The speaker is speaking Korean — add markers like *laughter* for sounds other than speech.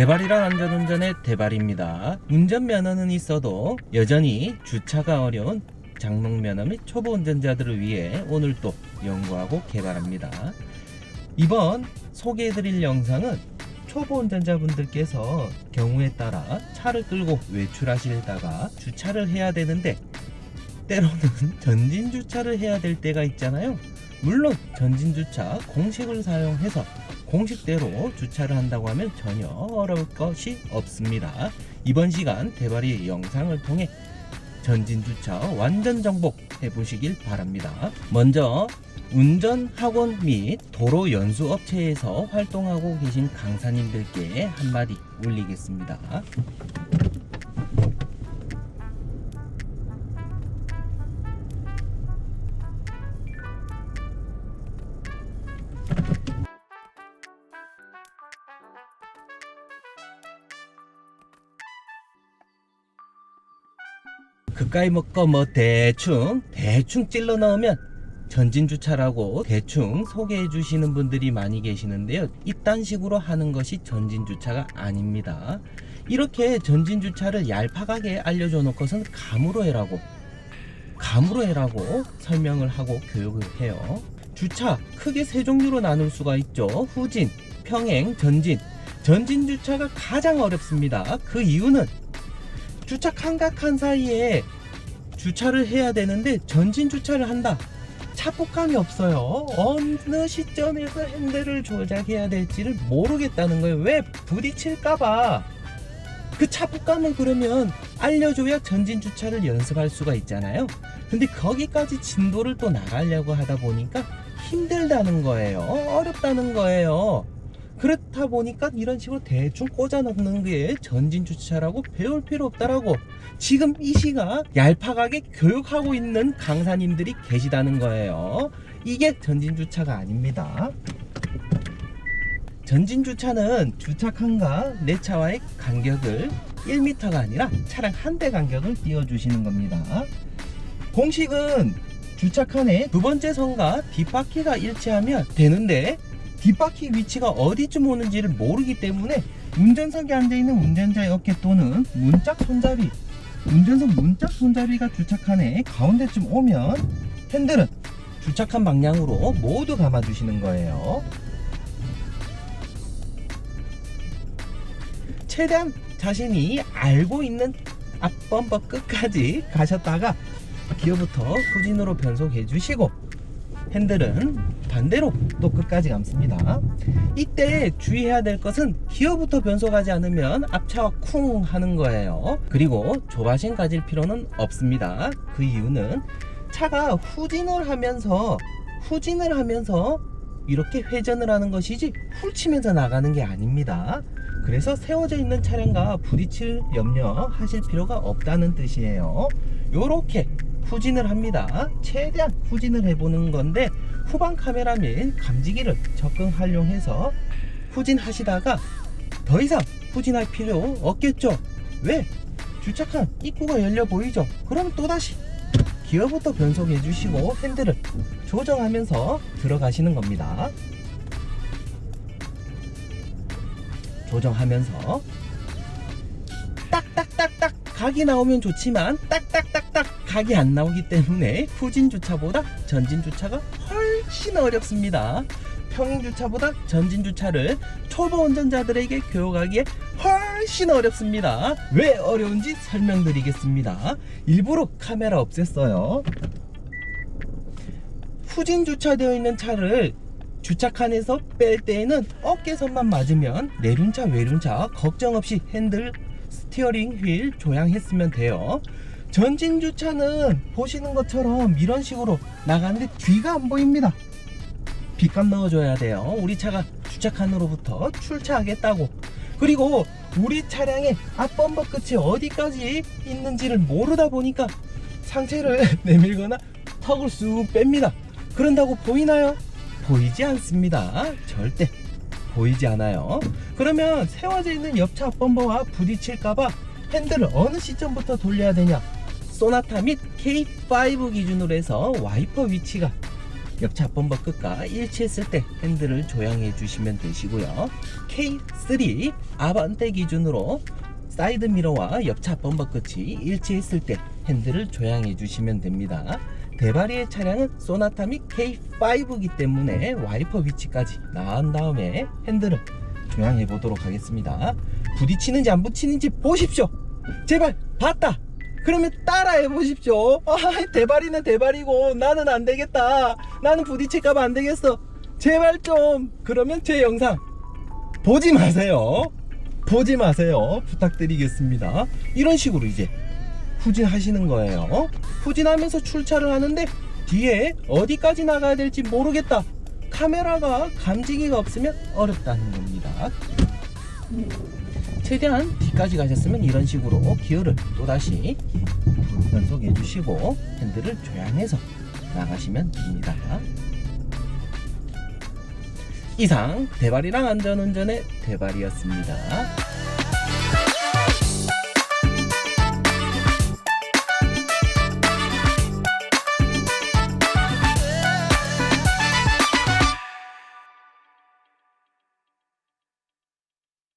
대발이란 안전운전의 대발입니다. 운전면허는 있어도 여전히 주차가 어려운 장롱면허 및 초보 운전자들을 위해 오늘 또 연구하고 개발합니다. 이번 소개해드릴 영상은 초보 운전자분들께서 경우에 따라 차를 끌고 외출하시다가 주차를 해야 되는데 때로는 *laughs* 전진 주차를 해야 될 때가 있잖아요. 물론 전진 주차 공식을 사용해서 공식대로 주차를 한다고 하면 전혀 어려울 것이 없습니다. 이번 시간 대발이 영상을 통해 전진 주차 완전 정복 해보시길 바랍니다. 먼저 운전학원 및 도로 연수 업체에서 활동하고 계신 강사님들께 한마디 올리겠습니다. 그까이 먹고 뭐 대충 대충 찔러 넣으면 전진 주차라고 대충 소개해 주시는 분들이 많이 계시는데요. 이딴 식으로 하는 것이 전진 주차가 아닙니다. 이렇게 전진 주차를 얄팍하게 알려줘 놓고선 감으로 해라고 감으로 해라고 설명을 하고 교육을 해요. 주차 크게 세 종류로 나눌 수가 있죠. 후진, 평행, 전진. 전진 주차가 가장 어렵습니다. 그 이유는 주차 칸과 칸 사이에 주차를 해야 되는데 전진 주차를 한다. 차폭감이 없어요. 어느 시점에서 핸들을 조작해야 될지를 모르겠다는 거예요. 왜 부딪힐까봐. 그 차폭감은 그러면 알려줘야 전진 주차를 연습할 수가 있잖아요. 근데 거기까지 진도를 또 나가려고 하다 보니까 힘들다는 거예요. 어렵다는 거예요. 그렇다 보니까 이런 식으로 대충 꽂아 넣는 게 전진 주차라고 배울 필요 없다라고 지금 이 시각 얄팍하게 교육하고 있는 강사님들이 계시다는 거예요. 이게 전진 주차가 아닙니다. 전진 주차는 주차 칸과 내 차와의 간격을 1m가 아니라 차량 한 대 간격을 띄워주시는 겁니다. 공식은 주차 칸의 두 번째 선과 뒷바퀴가 일치하면 되는데 뒷바퀴 위치가 어디쯤 오는지를 모르기 때문에 운전석에 앉아있는 운전자의 어깨 또는 문짝 손잡이 운전석 문짝 손잡이가 주차칸의 가운데쯤 오면 핸들은 주차칸 방향으로 모두 감아주시는 거예요. 최대한 자신이 알고 있는 앞범버 끝까지 가셨다가 기어부터 후진으로 변속해 주시고 핸들은 반대로 또 끝까지 감습니다. 이때 주의해야 될 것은 기어부터 변속하지 않으면 앞차와 쿵 하는 거예요. 그리고 조바심 가질 필요는 없습니다. 그 이유는 차가 후진을 하면서 후진을 하면서 이렇게 회전을 하는 것이지 훌치면서 나가는 게 아닙니다. 그래서 세워져 있는 차량과 부딪힐 염려 하실 필요가 없다는 뜻이에요. 요렇게 후진을 합니다. 최대한 후진을 해보는 건데 후방 카메라 및 감지기를 적극 활용해서 후진하시다가 더 이상 후진할 필요 없겠죠. 왜? 주차칸 입구가 열려 보이죠? 그러면 또다시 기어부터 변속해 주시고 핸들을 조정하면서 들어가시는 겁니다. 조정하면서 딱딱딱딱 각이 나오면 좋지만 딱딱딱딱 각이 안 나오기 때문에 후진 주차보다 전진 주차가 훨씬 어렵습니다. 평행 주차보다 전진 주차를 초보 운전자들에게 교육하기에 훨씬 어렵습니다. 왜 어려운지 설명드리겠습니다. 일부러 카메라 없앴어요. 후진 주차되어 있는 차를 주차칸에서 뺄 때에는 어깨선만 맞으면 내륜차 외륜차 걱정 없이 핸들 스티어링 휠 조향했으면 돼요 전진 주차는 보시는 것처럼 이런 식으로 나가는데 뒤가 안 보입니다 빗감 넣어줘야 돼요 우리 차가 주차칸으로부터 출차하겠다고 그리고 우리 차량의 앞범버 끝이 어디까지 있는지를 모르다 보니까 상체를 *laughs* 내밀거나 턱을 쑥 뺍니다 그런다고 보이나요? 보이지 않습니다. 절대 보이지 않아요. 그러면 세워져 있는 옆차 범버와 부딪힐까봐 핸들을 어느 시점부터 돌려야 되냐? 소나타 및 K5 기준으로 해서 와이퍼 위치가 옆차 범버 끝과 일치했을 때 핸들을 조향해 주시면 되시고요. K3 아반떼 기준으로 사이드 미러와 옆차 범버 끝이 일치했을 때 핸들을 조향해 주시면 됩니다. 대바리의 차량은 소나타 및 K5이기 때문에 와이퍼 위치까지 나온 다음에 핸들을 조향해 보도록 하겠습니다. 부딪히는지 안 부딪히는지 보십시오. 제발 봤다. 그러면 따라해 보십시오. 아, 대발이는 대발이고 나는 안 되겠다. 나는 부딪힐까봐 안 되겠어. 제발 좀. 그러면 제 영상 보지 마세요. 보지 마세요. 부탁드리겠습니다. 이런 식으로 이제 후진하시는 거예요. 후진하면서 출차를 하는데 뒤에 어디까지 나가야 될지 모르겠다. 카메라가 감지기가 없으면 어렵다는 겁니다. 최대한 뒤까지 가셨으면 이런 식으로 기어를 또다시 연속해 주시고 핸들을 조향해서 나가시면 됩니다. 이상 대발이랑 안전운전의 대발이었습니다.